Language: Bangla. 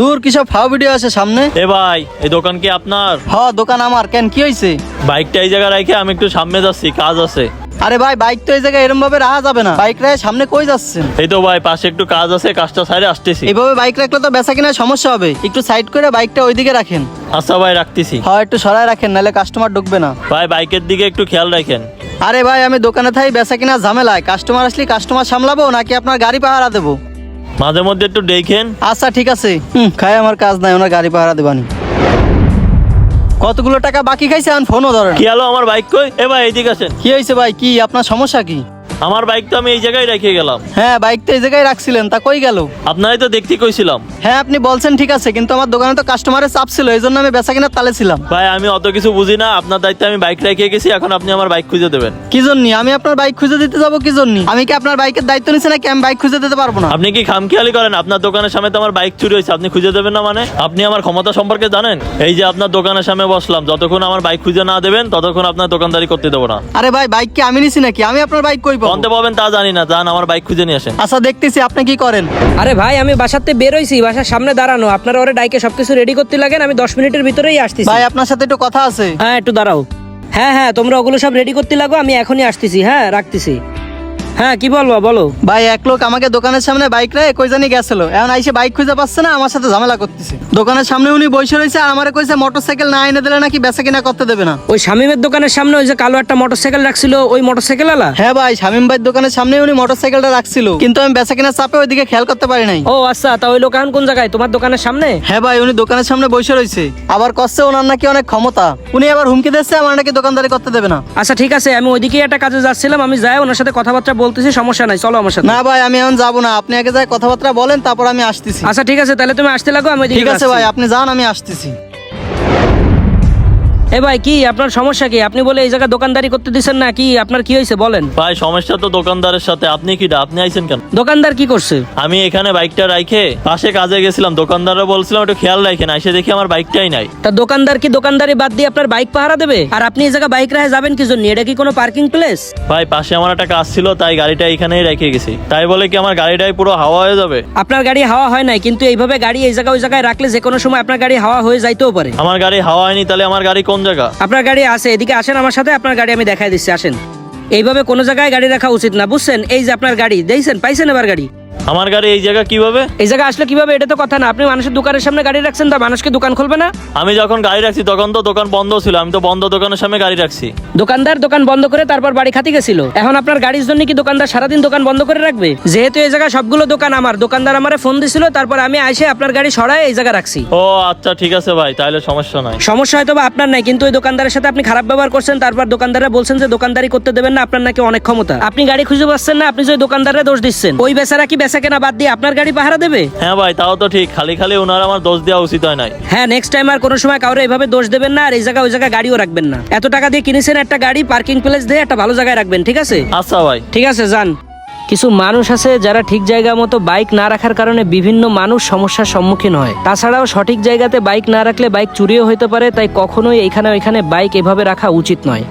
দূর কিসব ফাও ভিডিও আছে সামনে? এ ভাই এই দোকান কি আপনার? হ দোকান আমার কেন কি হয়েছে বাইকটা এই জায়গায় রেখে আমি একটু সামনে যাচ্ছি কাজ আছে। আরে ভাই বাইক তো এই জায়গায় এরম ভাবে রাখা যাবে না। বাইক রায় সামনে কই যাচ্ছেন? এই তো ভাই পাশে একটু কাজ আছে কাজটা সাইডে আসতেছি। এইভাবে বাইক রাখলে তো বেচা কিনা সমস্যা হবে। একটু সাইড করে বাইকটা ওইদিকে রাখেন। আচ্ছা ভাই রাখতেছি। হয় একটু সরায় রাখেন নাহলে কাস্টমার ঢুকবে না। ভাই বাইকের দিকে একটু খেয়াল রাখেন। আরে ভাই আমি দোকানে থাই বেচা কিনা ঝামেলায়। কাস্টমার আসলে কাস্টমার সামলাবো নাকি আপনার গাড়ি পাহারা দেবো? মাঝে মধ্যে একটু দেখেন আচ্ছা ঠিক আছে। হুম খাই আমার কাজ নাই ওনার গাড়ি পাহারা দেবানি। কতগুলো টাকা বাকি খাইছে এখন? ফোনও ধরেন কি হলো আমার বাইক কই? এ ভাই এইদিকে আসেন। কি হয়েছে ভাই কি? আপনার সমস্যা কি? আমার বাইক তো আমি এই জায়গায় রেখে গেলাম। হ্যাঁ বাইক তো এই জায়গায় রাখছিলেন তা কই গেল? আপনারাই তো দেখতে কইছিলাম। হ্যাঁ আপনি বলছেন ঠিক আছে কিন্তু আমার দোকানে তো কাস্টমারের চাপ ছিল এই জন্য আমি বেচা কিনার তালে ছিলাম। ভাই আমি অত কিছু বুঝি না আপনার দায়িত্বে আমি বাইক রেখে গেছি এখন আপনি আমার বাইক খুঁজে দেবেন। কি জন্য? আমি আপনার বাইক খুঁজে দিতে যাব কি জন্য? আমি কি আপনার বাইকের দায়িত্ব নিচ্ছি নাকি আমি বাইক খুঁজে দিতে পারব না? আপনি কি খামখেয়ালি করেন? আপনার দোকানের সামনে তো আমার বাইক চুরি হয়েছে আপনি খুঁজে দেবেন না মানে? আপনি আমার ক্ষমতা সম্পর্কে জানেন? এই যে আপনার দোকানের সামনে বসলাম যতক্ষণ আমার বাইক খুঁজে না দেবেন ততক্ষণ আপনার দোকানদারি করতে দেবো না। আরে ভাই বাইক কি আমি নিছি নাকি? আমি আপনার বাইক কই পাবো? পাবেন তা জানি না যান আমার বাইক খুঁজে নিয়ে আসেন। আচ্ছা দেখতেছি আপনি কি করেন? আরে ভাই আমি বাসাতে বের হইছি বাসার সামনে দাঁড়ানো। আপনারা ওরে ডাইকে সবকিছু রেডি করতে লাগেন আমি দশ মিনিটের ভিতরেই আসতেছি। ভাই আপনার সাথে একটু কথা আছে? হ্যাঁ একটু দাঁড়াও। হ্যাঁ হ্যাঁ তোমরা ওগুলো সব রেডি করতে লাগো আমি এখনই আসতেছি। হ্যাঁ রাখতেছি। হ্যাঁ কি বলব বলো। ভাই এক লোক আমাকে দোকানের সামনে বাইক রে কই জানি গেছিল। এখন আইসে বাইক খুঁজে পাচ্ছে না আমার সাথে ঝামেলা করতেছে। দোকানের সামনে উনি বসে রয়েছে আর আমারে কইছে মোটরসাইকেল না এনে দিলে নাকি বেচা কিনা করতে দেবে না। ওই শামিমের দোকানের সামনে ওই যে কালো একটা মোটরসাইকেল রাখছিল ওই মোটরসাইকেল আলা হ্যাঁ ভাই শামিম ভাইয়ের দোকানের সামনে উনি মোটরসাইকেলটা রাখছিল। কিন্তু আমি বেচা কিনা চাপে ওইদিকে খেয়াল করতে পারি নাই। ও আচ্ছা তা ওই লোক এখন কোন জায়গায়? তোমার দোকানের সামনে? হ্যাঁ ভাই উনি দোকানের সামনে বসে রয়েছে। আবার কষ্ট ওনার নাকি অনেক ক্ষমতা। উনি আবার হুমকি দিচ্ছে আমার নাকি দোকানদারি করতে দেবে না। আচ্ছা ঠিক আছে আমি ওইদিকেই একটা কাজে যাচ্ছিলাম আমি যাই ওনার সাথে কথাবার্তা বলতেছি সমস্যা নাই চলো আমার সাথে। না ভাই আমি এখন যাব না। আপনি আগে যাই কথাবার্তা বলেন তারপর আমি আসতেছি। আচ্ছা ঠিক আছে তাহলে তুমি আসতে লাগো আমি ঠিক আছে ভাই আপনি যান আমি আসতেছি। এ ভাই কি আপনার সমস্যা কি? আপনি বলে এই জায়গায় দোকানদারি করতে দিচ্ছেন না কি আপনার কি হয়েছে বলেন। ভাই সমস্যা তো দোকানদারের সাথে। আপনি কিটা আপনি আইছেন কেন? দোকানদার কি করছে? আমি এখানে বাইকটা রাইখে পাশে কাজে গেছিলাম। দোকানদাররা বলছিলাম একটু খেয়াল রাখেন। এসে দেখি আমার বাইকটাই নাই। তা দোকানদার কি দোকানদারি বাদ দিয়ে আপনার বাইক পাহারা দেবে? আর আপনি এই জায়গায় বাইক রাহে যাবেন কি জন্য? এটা কি কোনো পার্কিং প্লেস? ভাই পাশে আমার একটা কাজ ছিল তাই গাড়িটা এখানেই রেখে গেছি। তাই বলে কি আমার গাড়িটাই পুরো হাওয়া হয়ে যাবে? আপনার গাড়ি হাওয়া হয় নাই কিন্তু এইভাবে গাড়ি এই জায়গায় ওই জায়গায় রাখলে যে কোনো সময় আপনার গাড়ি হাওয়া হয়ে যাইতেও পারে। আমার গাড়ি হাওয়া হয়নি তাহলে আমার গাড়ি কোন জায়গা? আপনার গাড়ি আছে, এদিকে আসেন আমার সাথে, আপনার গাড়ি আমি দেখাই দিচ্ছি, আসেন। এইভাবে কোনো জায়গায় গাড়ি রাখা উচিত না, বুঝছেন? এই যে আপনার গাড়ি, দেখছেন? পাইছেন এবার গাড়ি? আমার গাড়ি এই জায়গা কীভাবে? এই জায়গায় আসলে কীভাবে এটা তো কথা না। আপনি মানুষের দোকানের সামনে গাড়ি রাখছেন তা মানুষকে দোকান খুলবে না? আমি যখন গাড়ি রাখছি তখন তো দোকান বন্ধ ছিল। আমি তো বন্ধ দোকানের সামনে গাড়ি রাখছি। দোকানদার দোকান বন্ধ করে তারপর বাড়ি খাতি গেছিল। এখন আপনার গাড়ির জন্য কি দোকানদার সারাদিন দোকান বন্ধ করে রাখবে? যেহেতু এই জায়গায় সবগুলো দোকান আমার দোকানদার আমারে ফোন দিছিল তারপর আমি এসে আপনার গাড়ি সরাই এই জায়গায় রাখছি। ও আচ্ছা ঠিক আছে ভাই তাহলে সমস্যা নাই। সমস্যা হয়তো বা আপনার নাই কিন্তু ওই দোকানদারের সাথে আপনি খারাপ ব্যবহার করছেন তারপর দোকানদাররা বলছেন যে দোকানদারি করতে দেবেন না আপনার নাকি অনেক ক্ষমতা। আপনি গাড়ি খুঁজে পাচ্ছেন না আপনি যে দোকানদারে দোষ দিচ্ছেন। ওই বেচারা কি বেচা কেনা বাদ দিয়ে আপনার গাড়ি পাহারা দেবে? হ্যাঁ ভাই তাও তো ঠিক। খালি খালি ওনার আমার দোষ দেওয়া উচিত হয় নাই। হ্যাঁ নেক্সট টাইম আর কোনো সময় কাউরে এভাবে দোষ দেবেন না আর এই জায়গায় ওই জায়গায় গাড়িও রাখবেন না। এত টাকা দিয়ে কিনেছেন একটা গাড়ি পার্কিং প্লেস দিয়ে একটা ভালো জায়গায় রাখবেন ঠিক আছে? আচ্ছা ভাই। ঠিক আছে যান। কিছু মানুষ আছে যারা ঠিক জায়গা মতো বাইক না রাখার কারণে বিভিন্ন মানুষ সমস্যার সম্মুখীন হয়। তাছাড়াও সঠিক জায়গাতে বাইক না রাখলে বাইক চুরিও হতে পারে তাই কখনোই এখানে ওইখানে বাইক এভাবে রাখা উচিত নয়।